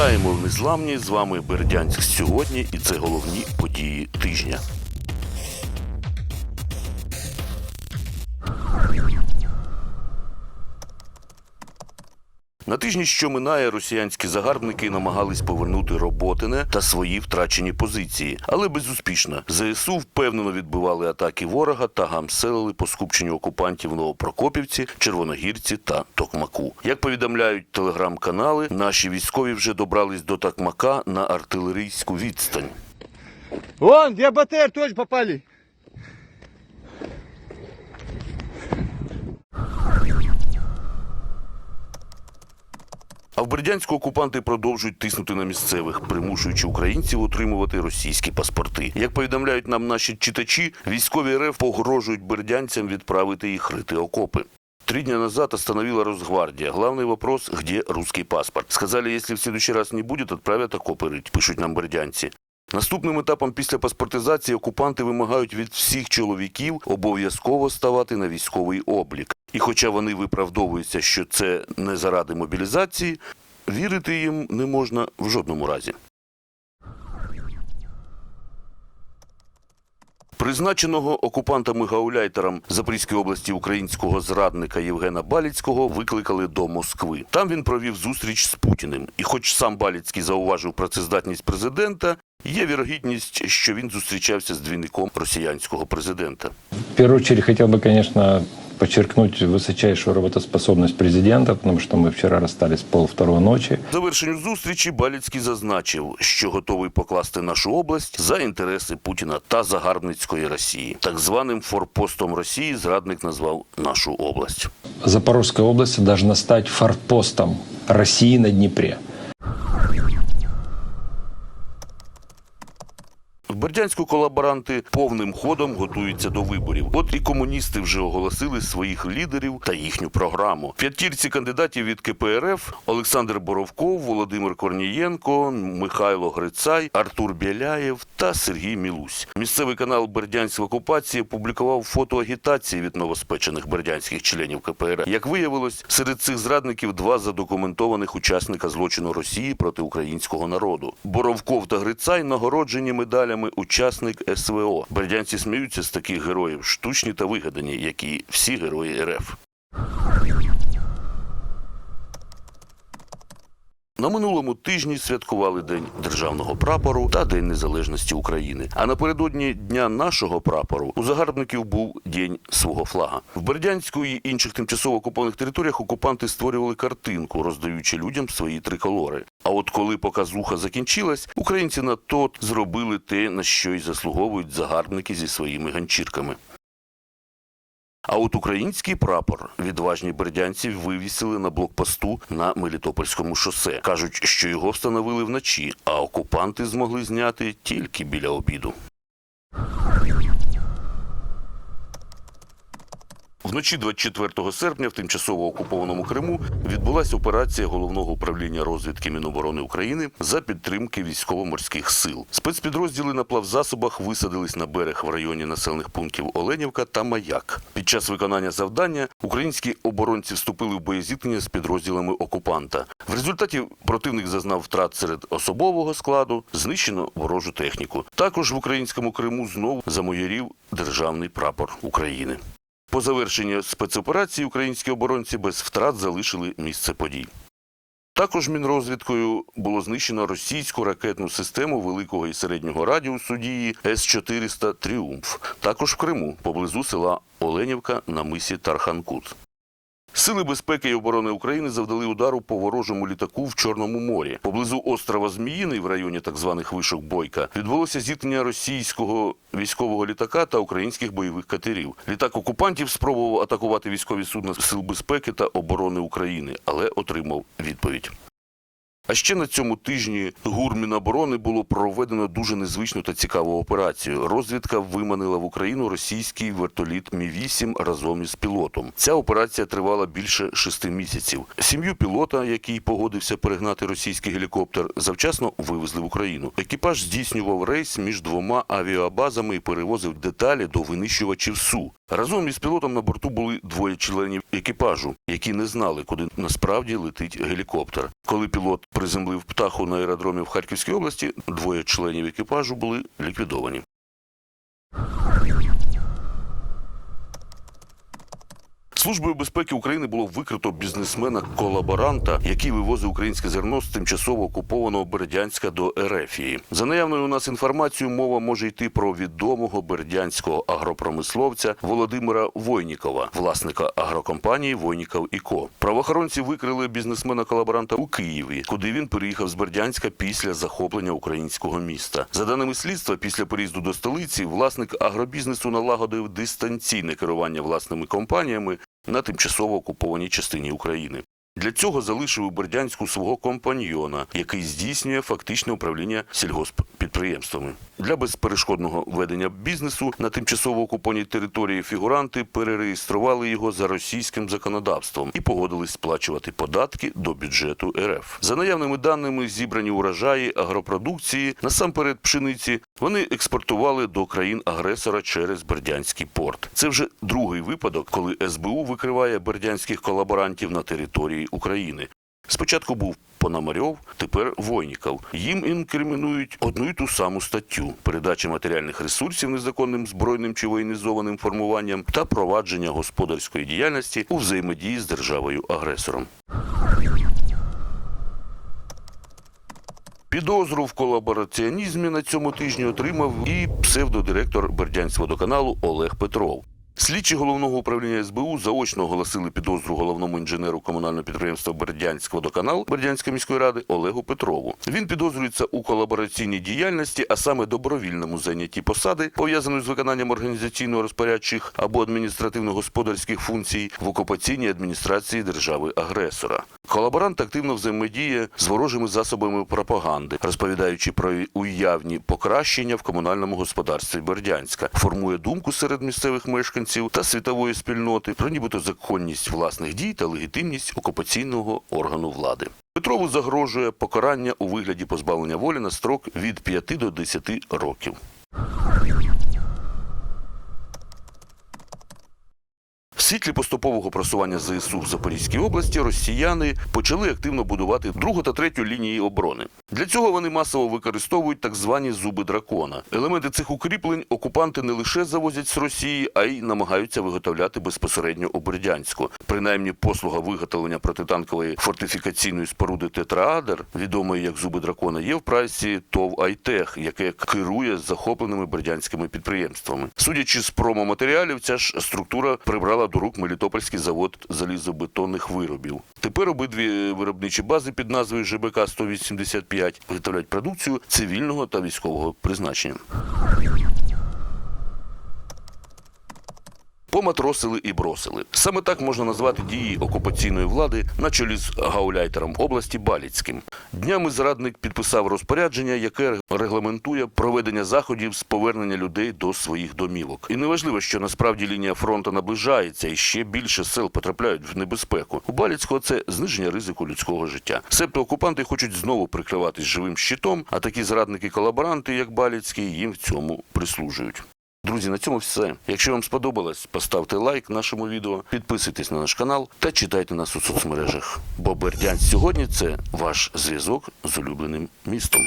Вітаємо в незламні. З вами Бердянськ сьогодні, і це головні події тижня. На тижні, що минає, росіянські загарбники намагались повернути Роботине та свої втрачені позиції, але безуспішно. ЗСУ впевнено відбивали атаки ворога та гамселили по скупченню окупантів в Новопрокопівці, Червоногірці та Токмаку. Як повідомляють телеграм-канали, наші військові вже добрались до Токмака на артилерійську відстань. Вон, где БТР тоже попали. А в Бердянську окупанти продовжують тиснути на місцевих, примушуючи українців отримувати російські паспорти. Як повідомляють нам наші читачі, військові РФ погрожують бердянцям відправити їх рити окопи. Три дня назад остановила Росгвардия. Главный вопрос, где русский паспорт. Сказали, если в следующий раз не будет, отправят окопи рить, пишуть нам бердянці. Наступним етапом після паспортизації окупанти вимагають від всіх чоловіків обов'язково ставати на військовий облік. І хоча вони виправдовуються, що це не заради мобілізації, вірити їм не можна в жодному разі. Призначеного окупантами гауляйтером Запорізької області українського зрадника Євгена Баліцького викликали до Москви. Там він провів зустріч з Путіним. І хоч сам Баліцький зауважив працездатність президента, є вірогідність, що він зустрічався з двійником росіянського президента. В первую очередь хотел бы, конечно, подчеркнуть высочайшую работоспособность президента, потому что мы вчера расстались пол второго ночи. Завершенню зустрічі Баліцький зазначив, що готовий покласти нашу область за інтереси Путіна та загарбницької Росії. Так званим форпостом Росії зрадник назвав нашу область. Запорожская область должна стать форпостом России на Днепре. Бердянську колаборанти повним ходом готуються до виборів. От і комуністи вже оголосили своїх лідерів та їхню програму. П'ятірці кандидатів від КПРФ Олександр Боровков, Володимир Корнієнко, Михайло Грицай, Артур Біляєв та Сергій Мілусь. Місцевий канал Бердянськ в окупації публікував фото агітації від новоспечених бердянських членів КПРФ. Як виявилось, серед цих зрадників два задокументованих учасника злочину Росії проти українського народу. Боровков та Грицай нагороджені медалями учасник СВО. Бердянці сміються з таких героїв, штучні та вигадані, як і всі герої РФ. На минулому тижні святкували День державного прапору та День Незалежності України. А напередодні дня нашого прапору у загарбників був День свого флага. В Бердянську і інших тимчасово окупованих територіях окупанти створювали картинку, роздаючи людям свої триколори. А от коли показуха закінчилась, українці на тот зробили те, на що й заслуговують загарбники зі своїми ганчірками. А от український прапор відважні бердянці вивісили на блокпосту на Мелітопольському шосе. Кажуть, що його встановили вночі, а окупанти змогли зняти тільки біля обіду. Вночі 24 серпня в тимчасово окупованому Криму відбулася операція головного управління розвідки Міноборони України за підтримки військово-морських сил. Спецпідрозділи на плавзасобах висадились на берег в районі населених пунктів Оленівка та Маяк. Під час виконання завдання українські оборонці вступили в боєзіткнення з підрозділами окупанта. В результаті противник зазнав втрат серед особового складу, знищено ворожу техніку. Також в українському Криму знову замоярів державний прапор України. По завершенні спецоперації українські оборонці без втрат залишили місце подій. Також мінрозвідкою було знищено російську ракетну систему великого і середнього радіусу дії С-400 Тріумф. Також в Криму, поблизу села Оленівка на мисі Тарханкут. Сили безпеки і оборони України завдали удару по ворожому літаку в Чорному морі. Поблизу острова Зміїний, в районі так званих вишок Бойка, відбулося зіткнення російського військового літака та українських бойових катерів. Літак окупантів спробував атакувати військові судна Сил безпеки та оборони України, але отримав відповідь. А ще на цьому тижні ГУР Міноборони було проведено дуже незвичну та цікаву операцію. Розвідка виманила в Україну російський вертоліт Мі-8 разом із пілотом. Ця операція тривала більше шести місяців. Сім'ю пілота, який погодився перегнати російський гелікоптер, завчасно вивезли в Україну. Екіпаж здійснював рейс між двома авіабазами і перевозив деталі до винищувачів Су. Разом із пілотом на борту були двоє членів екіпажу, які не знали, куди насправді летить гелікоптер. Коли пілот приземлив птаху на аеродромі в Харківській області, двоє членів екіпажу були ліквідовані. Службою безпеки України було викрито бізнесмена-колаборанта, який вивозив українське зерно з тимчасово окупованого Бердянська до Ерефії. За наявною у нас інформацією, мова може йти про відомого бердянського агропромисловця Володимира Войнікова, власника агрокомпанії Войніков і Ко. Правоохоронці викрили бізнесмена-колаборанта у Києві, куди він переїхав з Бердянська після захоплення українського міста. За даними слідства, після переїзду до столиці власник агробізнесу налагодив дистанційне керування власними компаніями на тимчасово окупованій частині України. Для цього залишив у Бердянську свого компаньйона, який здійснює фактичне управління сільгосппідприємствами. Для безперешкодного ведення бізнесу на тимчасово окупованій території фігуранти перереєстрували його за російським законодавством і погодились сплачувати податки до бюджету РФ. За наявними даними, зібрані урожаї агропродукції, насамперед пшениці, вони експортували до країн-агресора через Бердянський порт. Це вже другий випадок, коли СБУ викриває бердянських колаборантів на території України. Спочатку був Пономарьов, тепер Войніков. Їм інкримінують одну й ту саму статтю: передача матеріальних ресурсів незаконним збройним чи воєнізованим формуванням та провадження господарської діяльності у взаємодії з державою-агресором. Підозру в колабораціонізмі на цьому тижні отримав і псевдодиректор Бердянськводоканалу Олег Петров. Слідчі головного управління СБУ заочно оголосили підозру головному інженеру комунального підприємства Бердянськводоканал Бердянської міської ради Олегу Петрову. Він підозрюється у колабораційній діяльності, а саме добровільному зайнятті посади, пов'язаної з виконанням організаційно-розпорядчих або адміністративно-господарських функцій в окупаційній адміністрації держави-агресора. Колаборант активно взаємодіє з ворожими засобами пропаганди, розповідаючи про уявні покращення в комунальному господарстві Бердянська, формує думку серед місцевих мешканців та світової спільноти про нібито законність власних дій та легітимність окупаційного органу влади. Петрову загрожує покарання у вигляді позбавлення волі на строк від 5 до 10 років. Світлі поступового просування ЗСУ в Запорізькій області росіяни почали активно будувати другу та третю лінії оборони. Для цього вони масово використовують так звані зуби дракона. Елементи цих укріплень окупанти не лише завозять з Росії, а й намагаються виготовляти безпосередньо у Бердянську. Принаймні, послуга виготовлення протитанкової фортифікаційної споруди Тетраадер, відомої як зуби дракона, є в прайсі ТОВ Айтех, яке керує захопленими бердянськими підприємствами. Судячи з промоматеріалів, ця ж структура прибрала до рук Мелітопольський завод залізобетонних виробів. Тепер обидві виробничі бази під назвою ЖБК 185 виготовляють продукцію цивільного та військового призначення. Поматросили і бросили. Саме так можна назвати дії окупаційної влади на чолі з гауляйтером області Баліцьким. Днями зрадник підписав розпорядження, яке регламентує проведення заходів з повернення людей до своїх домівок. І неважливо, що насправді лінія фронту наближається і ще більше сел потрапляють в небезпеку. У Баліцького це зниження ризику людського життя. Себто окупанти хочуть знову прикриватись живим щитом, а такі зрадники-колаборанти, як Баліцький, їм в цьому прислужують. Друзі, на цьому все. Якщо вам сподобалось, поставте лайк нашому відео, підписуйтесь на наш канал та читайте нас у соцмережах. Бо Бердянськ сьогодні це ваш зв'язок з улюбленим містом.